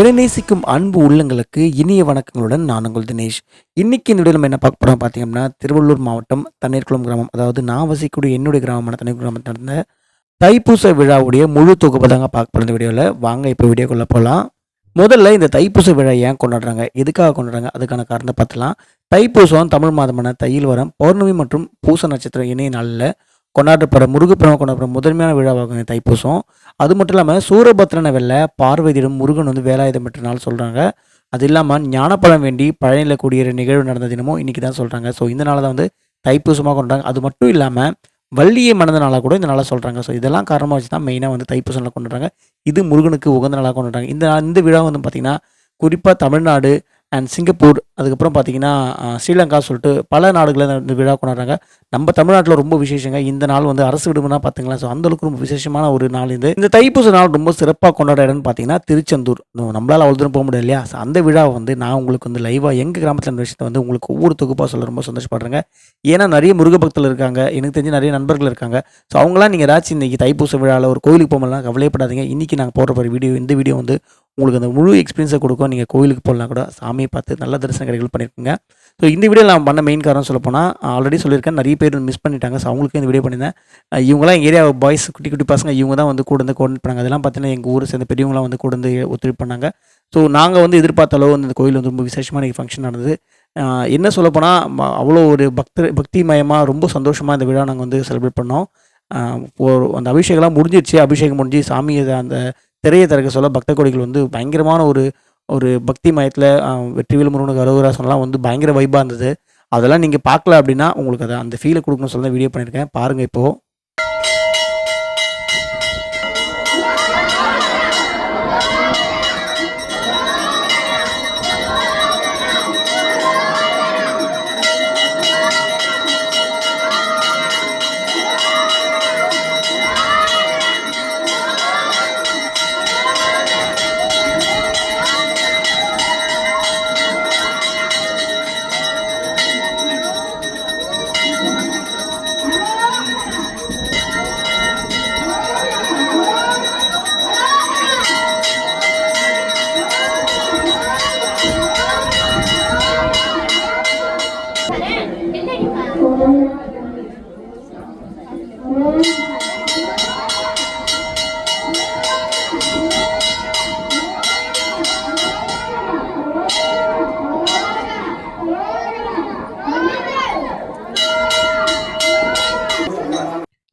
என நேசிக்கும் அன்பு உள்ளங்களுக்கு இனிய வணக்கங்களுடன் நான் உங்கள் தினேஷ். இன்னைக்கு என்னுடைய நம்ம என்ன பார்க்க போகிறோம் பார்த்தீங்கன்னா திருவள்ளூர் மாவட்டம் தண்ணீர்குளம் கிராமம் அதாவது நான் வசிக்கக்கூடிய என்னுடைய கிராமமான தண்ணீர் கிராமத்தில் நடந்த தைப்பூச விழாவுடைய முழு தொகுப்பு தாங்க பார்க்க போகிற இந்த வீடியோவில் வாங்க இப்போ வீடியோக்குள்ளே போகலாம் முதல்ல இந்த தைப்பூச விழா ஏன் கொண்டாடுறாங்க எதுக்காக கொண்டாடுறாங்க அதுக்கான காரணத்தை பார்த்துலாம். தைப்பூசம் தமிழ் மாதமான தையில் வரம் பௌர்ணமி மற்றும் பூச நட்சத்திரம் இணைய நாளில் கொண்டாடப்படுற முருகப்பெருமை கொண்டாடப்படுற முதன்மையான விழாவாகும் தைப்பூசம். அது மட்டும் இல்லாமல் சூரபத்ரனை வெல்ல பார்வதியிடம் முருகன் வந்து வேலாயுதம் பெற்ற நாள் சொல்கிறாங்க அது இல்லாமல் ஞானப்பழம் வேண்டி பழனியில் கூடிய நிகழ்வு நடந்த தினமும் இன்றைக்கி தான் சொல்கிறாங்க ஸோ இந்த நாளை தான் வந்து தைப்பூசமாக கொண்டாங்க. அது மட்டும் இல்லாமல் வள்ளியை மணந்த நாளாக கூட இந்த நாளாக சொல்கிறாங்க ஸோ இதெல்லாம் காரணமாக வச்சு தான் மெயினாக வந்து தைப்பூசம் நாளா கொண்டாடுறாங்க. இது முருகனுக்கு உகந்த நாளாக கொண்டாடுறாங்க. இந்த இந்த விழா வந்து பார்த்திங்கன்னா குறிப்பாக தமிழ்நாடு அண்ட் சிங்கப்பூர் அதுக்கப்புறம் பார்த்தீங்கன்னா ஸ்ரீலங்கா சொல்லிட்டு பல நாடுகளில் இந்த விழா கொண்டாடுறாங்க. நம்ம தமிழ்நாட்டில் ரொம்ப விசேஷங்க. இந்த நாள் வந்து அரசு விடுமுறை பார்த்துங்களா ஸோ அந்தளவுக்கு ரொம்ப விசேஷமான ஒரு நாள் இது. இந்த தைப்பூச நாள் ரொம்ப சிறப்பாக கொண்டாட இடம்னு பார்த்தீங்கன்னா திருச்செந்தூர். நம்மளால் நம்மளால அவ்வளோ தூரம் போக முடியாது இல்லையா ஸோ அந்த விழாவை வந்து நான் உங்களுக்கு வந்து லைவாக எங்கள் கிராமத்தில் இந்த விஷயத்தை வந்து உங்களுக்கு ஒவ்வொரு தொகுப்பாக சொல்ல ரொம்ப சந்தோஷப்படுறேங்க. ஏன்னா நிறைய முருக பக்தர்கள் இருக்காங்க. எனக்கு தெரிஞ்சு நிறைய நண்பர்கள் இருக்காங்க. ஸோ அவங்களாம் நீங்கள் ஏதாச்சும் இன்றைக்கி தைப்பூச விழாவில் ஒரு கோயிலுக்கு போகலாம் கவலைப்படாதீங்க இன்றைக்கி நாங்கள் போடுற ஒரு வீடியோ இந்த வீடியோ வந்து உங்களுக்கு அந்த முழு எக்ஸ்பீரியன்ஸை கொடுக்கும். நீங்கள் கோயிலுக்கு போகலாம் கூட சாமியை பார்த்து நல்ல தரிசன கடைகள் பண்ணியிருக்கீங்க ஸோ இந்த வீடியோ நான் பண்ண மெயின் காரணம் சொல்ல போனால் ஆல்ரெடி சொல்லியிருக்கேன். நிறைய பேர் மிஸ் பண்ணிட்டாங்க. ஸோ அவங்களுக்கு இந்த வீடியோ பண்ணியிருந்தேன். இவங்களாம் எங்கள் ஏரியா பாய்ஸ் குட்டி குட்டி பசங்க இவங்க தான் வந்து கூட வந்து கோஆர்டினேட் பண்ணாங்க. அதெல்லாம் பார்த்தீங்கன்னா எங்கள் ஊர் சேர்ந்த பெரியவங்களாம் வந்து கூட வந்து ஒத்துழைப்பு பண்ணாங்க. ஸோ நாங்கள் வந்து எதிர்பார்த்த அளவு வந்து இந்த கோயில் வந்து ரொம்ப விசேஷமான ஃபங்க்ஷன் நடந்தது. என்ன சொல்லப்போனால் அவ்வளோ ஒரு பக்த பக்திமயமாக ரொம்ப சந்தோஷமாக இந்த விழா நாங்கள் வந்து செலிப்ரேட் பண்ணோம். ஒரு அந்த அபிஷேகம்லாம் முடிஞ்சிருச்சு. அபிஷேகம் முடிஞ்சு சாமி அந்த திரையை திறக்க சொல்ல பக்த கோடிகள் வந்து பயங்கரமான ஒரு ஒரு பக்தி மயத்தில் வெற்றிவேல் முருகனுக்கு அரோகரா வந்து பயங்கர வைப்பாக இருந்தது. அதெல்லாம் நீங்கள் பார்க்கல அப்படின்னா உங்களுக்கு அதை அந்த ஃபீலை கொடுக்கணும்னு சொல்லி வீடியோ பண்ணியிருக்கேன். பாருங்கள் இப்போது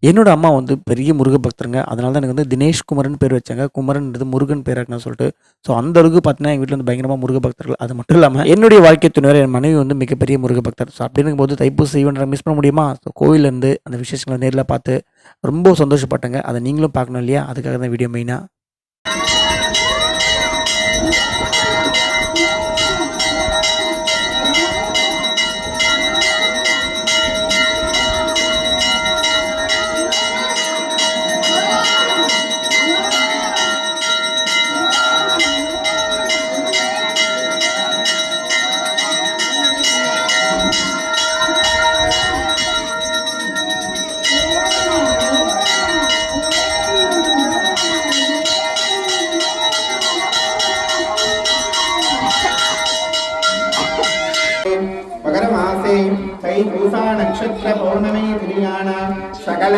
என்னோட அம்மா வந்து பெரிய முருக பக்தருங்க அதனால தான் எனக்கு வந்து தினேஷ் குமரன் பேர் வச்சாங்க. குமரன்றது முருகன் பேர் இருக்குன்னு சொல்லிட்டு. ஸோ அந்த அளவுக்கு பார்த்தீங்கன்னா எங்கள் வீட்டில் வந்து பயங்கரமாக முருக பக்தர்கள் அது மட்டும் இல்லாமல் என்னுடைய வாழ்க்கை துணைவர் என் மனைவி வந்து மிகப்பெரிய முருக பக்தர் ஸோ அப்படி போது தைப்பூச ஈவெண்ட் மிஸ் பண்ண முடியுமா? ஸோ கோவிலேருந்து அந்த விசேஷங்களை நேரில் பார்த்து ரொம்ப சந்தோஷப்பட்டேங்க. அதை நீங்களும் பார்க்கணும் இல்லையா? அதுக்காக தான் வீடியோ மெயினாக திரியான சகல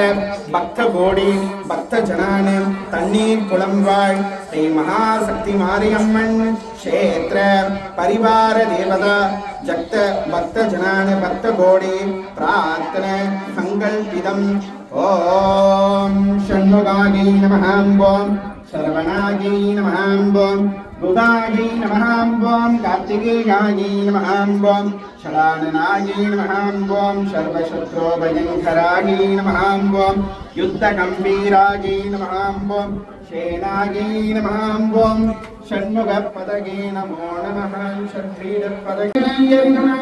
பக்த கோடி பக்த ஜனான தண்ணீர் புலம்பாள் ஸ்ரீ மகாசக்தி மாரியம்மன் க்ஷேத்திர பரிவார தேவதா. ஜக்த பக்த ஜனான பக்த கோடி பிரார்த்தன சங்கல்பிதம். ஓம் ஷண்முகாகி நமஹாம்போம் சரவணாகி நமஹாம்போம் భూతాయై నమహాంబోం కార్తికేయాయై నమహాంబోం శలాననాయై నమహాంబోం సర్వశత్రోభయంకరాయై నమహాంబోం యుద్ధగంభీరాయై నమహాంబోం సేనాయై నమహాంబోం షణ్ముఖపదగే నమో నమ షణ్వీరపదగే నమః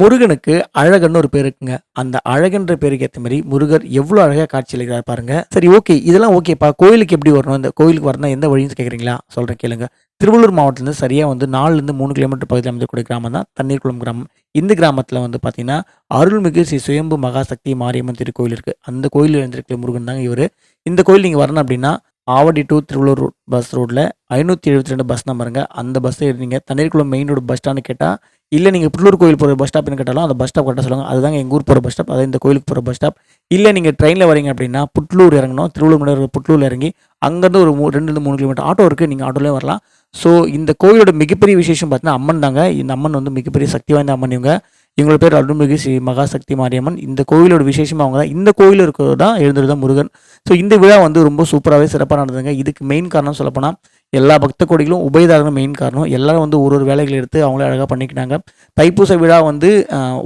முருகனுக்கு அழகன்னு ஒரு பேர் இருக்குங்க. அந்த அழகன்ற பேருக்கு ஏற்ற மாதிரி முருகர் எவ்வளோ அழகாக காட்சியளிக்கிறார் பாருங்க. சரி ஓகே. இதெல்லாம் ஓகேப்பா கோயிலுக்கு எப்படி வரணும்? இந்த கோயிலுக்கு வரணும் எந்த வழின்னு கேட்குறீங்களா சொல்கிறேன் கேளுங்க. திருவள்ளூர் மாவட்டத்துலேருந்து சரியாக வந்து நாலுலேருந்து மூணு கிலோமீட்டர் பகுதியில் அமைந்தக்கூடிய கிராமம் தான் தண்ணீர்குளம் கிராமம். இந்த கிராமத்தில் வந்து பார்த்தீங்கன்னா அருள்மிகு ஸ்ரீ சுயம்பு மகாசக்தி மாரியம்மன் திருக்கோயில் இருக்குது அந்த கோயில் எழுந்திருக்கிற முருகன் தாங்க இவர். இந்த கோயில் நீங்கள் வரணும் அப்படின்னா Avadi to Tiruvallur road bus ரோட்டில் ஐநூற்றி எழுபத்தி ரெண்டு பஸ் நம்பருங்க அந்த பஸ்ஸை எடுத்தீங்க Thanneerkulam main road bus stand கேட்டால் இல்லை நீங்கள் புட்லூர் கோயில் போகிற பஸ் ஸ்டாப்னு கேட்டாலும் அந்த பஸ் ஸ்டாப் கரெக்டாக சொல்லுவாங்க. அதுதாங்க எங்கள் ஊர் போகிற பஸ் ஸ்டாப் அது இந்த கோயிலுக்கு போகிற பஸ் ஸ்டாப் இல்லை நீங்கள் ட்ரெயினில் வரீங்க அப்படின்னா புட்லூர் இறங்கணும். திருவள்ளூர் புட்லூரில் இறங்கி அங்கேருந்து ஒரு மூ ரெண்டுலேருந்து மூணு கிலோமீட்டர் ஆட்டோ இருக்குது நீங்கள் ஆட்டோலேயே வரலாம். ஸோ இந்த கோயிலோட மிகப்பெரிய விசேஷம் பார்த்தீங்கன்னா அம்மன் தாங்க. இந்த அம்மன் வந்து மிகப்பெரிய சக்தி வாய்ந்த அம்மன் இவங்க. இவங்களோட பேர் அருள்மிகு ஸ்ரீ மகாசக்தி மாரியம்மன். இந்த கோயிலோட விசேஷமாக அவங்க தான் இந்த கோயில் இருக்கிறது தான் எழுந்தது தான் முருகன். ஸோ இந்த விழா வந்து ரொம்ப சூப்பராகவே சிறப்பாக நடந்ததுங்க. இதுக்கு மெயின் காரணம் சொல்லப்போனால் எல்லா பக்த கோடிகளும் உபயதாரங்களும் மெயின் காரணம். எல்லாரும் வந்து ஒரு ஒரு வேலைகள் எடுத்து அவங்களே அழகாக பண்ணிக்கிட்டாங்க. தைப்பூச விழா வந்து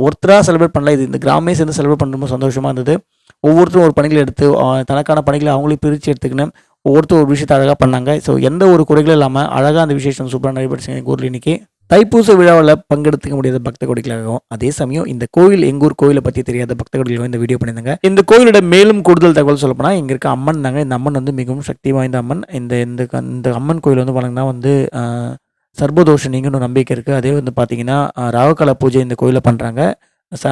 ஒருத்தராக செலிப்ரேட் பண்ணல. இது இந்த கிராமே சேர்ந்து செலிப்ரேட் பண்ண ரொம்ப சந்தோஷமாக இருந்தது. ஒவ்வொருத்தரும் ஒரு பணிகளை எடுத்து தனக்கான பணிகளை அவங்களே பிரித்து எடுத்துக்கின்னு ஒவ்வொருத்தரும் ஒரு விஷயத்தை அழகாக பண்ணாங்க. ஸோ எந்த ஒரு குறைகளும் இல்லாமல் அழகாக அந்த விசேஷம் சூப்பராக நடைபெற்றுச்சு எங்கள் ஊரில் இன்னைக்கு. தைப்பூச விழாவில் பங்கெடுத்துக்க முடியாத பக்த கொடிகளாகவும் அதே சமயம் இந்த கோயில் எங்கூர் கோயிலை பற்றி தெரியாத பக்த கொடிகளாகவும் இந்த வீடியோ பண்ணியிருந்தாங்க. இந்த கோயிலோட மேலும் கூடுதல் தகவல் சொல்லப்போனால் இங்கே இருக்க அம்மன் தாங்க. இந்த அம்மன் வந்து மிகவும் சக்தி வாய்ந்த அம்மன். இந்த இந்த இந்த அம்மன் கோயில் வந்து வழங்கினா வந்து ஆஹ், சர்பதோஷம் நீங்கன்னு நம்பிக்கை இருக்குது அதே வந்து பார்த்தீங்கன்னா ஆஹ், ராகுகால பூஜை இந்த கோயிலில் பண்ணுறாங்க ச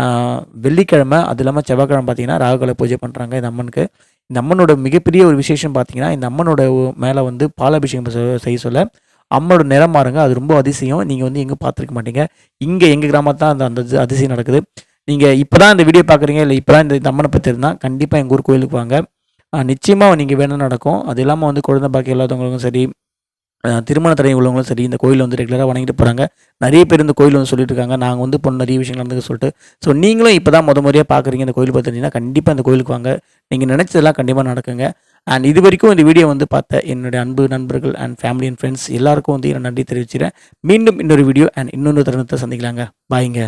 வெள்ளிக்கிழமை அது இல்லாமல் செவ்வாய்க்கிழமை பார்த்தீங்கன்னா ராகுகால பூஜை பண்ணுறாங்க இந்த அம்மனுக்கு. இந்த அம்மனோட மிகப்பெரிய ஒரு விசேஷம் பார்த்தீங்கன்னா இந்த அம்மனோட மேலே வந்து பாலாபிஷேகம் செ- செய்ய சொல்ல அம்மனோட நிறம் மாறுங்க அது ரொம்ப அதிசயம். நீங்கள் வந்து எங்கே பார்த்துருக்க மாட்டீங்க. இங்கே எங்கள் கிராமத்தில் தான் அந்த அந்த இது அதிசயம் நடக்குது. நீங்கள் இப்போ தான் இந்த வீடியோ பார்க்குறீங்க இல்லை இப்போ தான் இந்த அம்மனை பற்றி இருந்தால் கண்டிப்பாக எங்கள் ஊர் கோயிலுக்கு வாங்க. நிச்சயமாக நீங்கள் வேணும் நடக்கும். அது இல்லாமல் வந்து குழந்தை பாக்கி இல்லாதவங்களுக்கும் சரி திருமண தடை உள்ளவங்களும் சரி இந்த கோயில் வந்து ரெகுலராக வணங்கிட்டு போகிறாங்க நிறைய பேர் இந்த கோயில் வந்து சொல்லிட்டு இருக்காங்க. நாங்கள் வந்து பொண்ணு நிறைய விஷயங்கள் நடந்துக்க சொல்லிட்டு. ஸோ நீங்களும் இப்போ தான் முத முறையாக பார்க்குறீங்க இந்த கோயில் பார்த்துட்டீங்கன்னா கண்டிப்பாக இந்த கோயிலுக்கு வாங்க. நீங்கள் நினச்சதெல்லாம் கண்டிப்பாக நடக்குங்க. அண்ட் இது வரைக்கும் இந்த வீடியோ வந்து பார்த்த என்னுடைய அன்பு நண்பர்கள் அண்ட் ஃபேமிலி அண்ட் ஃப்ரெண்ட்ஸ் எல்லாருக்கும் வந்து நான் நன்றி தெரிவிச்சிடறேன் மீண்டும் இன்னொரு வீடியோ அண்ட் இன்னொரு தருணத்தை சந்திக்கலாங்க. பாய்ங்க